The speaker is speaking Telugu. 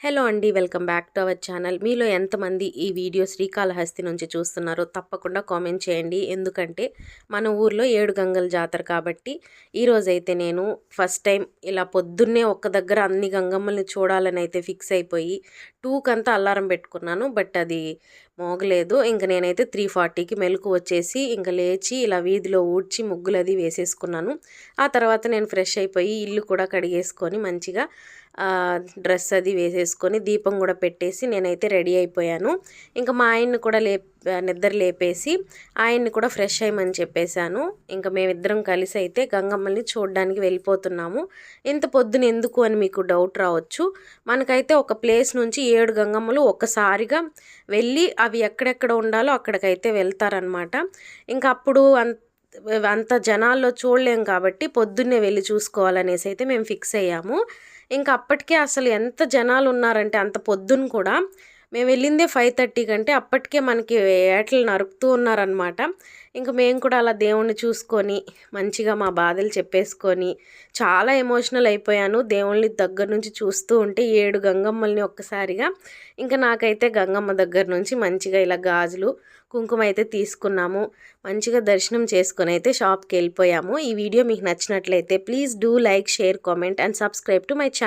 హలో అండి welcome back to our channel. మీలో ఎంతమంది ఈ వీడియో శ్రీకాళహస్తి నుంచి చూస్తున్నారో తప్పకుండా కామెంట్ చేయండి. ఎందుకంటే మన ఊర్లో ఏడు గంగల జాతర కాబట్టి ఈరోజైతే నేను ఫస్ట్ టైం ఇలా పొద్దున్నే ఒక్క దగ్గర అన్ని గంగమ్మల్ని చూడాలని అయితే ఫిక్స్ అయిపోయి టూకంతా అల్లారం పెట్టుకున్నాను. బట్ అది మోగలేదు. ఇంక నేనైతే త్రీ ఫార్టీకి మెలకు వచ్చేసి ఇంకా లేచి ఇలా వీధిలో ఊడ్చి ముగ్గులు అది వేసేసుకున్నాను. ఆ తర్వాత నేను ఫ్రెష్ అయిపోయి ఇల్లు కూడా కడిగేసుకొని మంచిగా డ్రెస్ అది చేసుకొని దీపం కూడా పెట్టేసి నేనైతే రెడీ అయిపోయాను. ఇంకా మా ఆయన్ని కూడా లే నిద్ర లేపేసి ఆయన్ని కూడా ఫ్రెష్ అయ్యమని చెప్పేశాను. ఇంకా మేమిద్దరం కలిసి అయితే గంగమ్మల్ని చూడడానికి వెళ్ళిపోతున్నాము. ఇంత పొద్దున ఎందుకు అని మీకు డౌట్ రావచ్చు. మనకైతే ఒక ప్లేస్ నుంచి ఏడు గంగమ్మలు ఒక్కసారిగా వెళ్ళి అవి ఎక్కడెక్కడ ఉండాలో అక్కడికైతే వెళ్తారనమాట ఇంకా అప్పుడు అంత అంత జనాల్లో చూడలేం కాబట్టి పొద్దున్నే వెళ్ళి చూసుకోవాలనేసి అయితే మేము ఫిక్స్ అయ్యాము. ఇంకా అప్పటికే అసలు ఎంత జనాలు ఉన్నారంటే అంత పొద్దున్న కూడా మేము వెళ్ళిందే ఫైవ్ థర్టీ కంటే అప్పటికే మనకి ఏటలు నరుకుతూ ఉన్నారనమాట ఇంకా మేము కూడా అలా దేవుణ్ణి చూసుకొని మంచిగా మా బాధలు చెప్పేసుకొని చాలా ఎమోషనల్ అయిపోయాను. దేవుళ్ళని దగ్గర నుంచి చూస్తూ ఉంటే ఏడు గంగమ్మల్ని ఒక్కసారిగా ఇంకా నాకైతే గంగమ్మ దగ్గర నుంచి మంచిగా ఇలా గాజులు కుంకుమ అయితే తీసుకున్నాము. మంచిగా దర్శనం చేసుకొని అయితే షాప్కి వెళ్ళిపోయాము. ఈ వీడియో మీకు నచ్చినట్లయితే please do like share comment and subscribe to my channel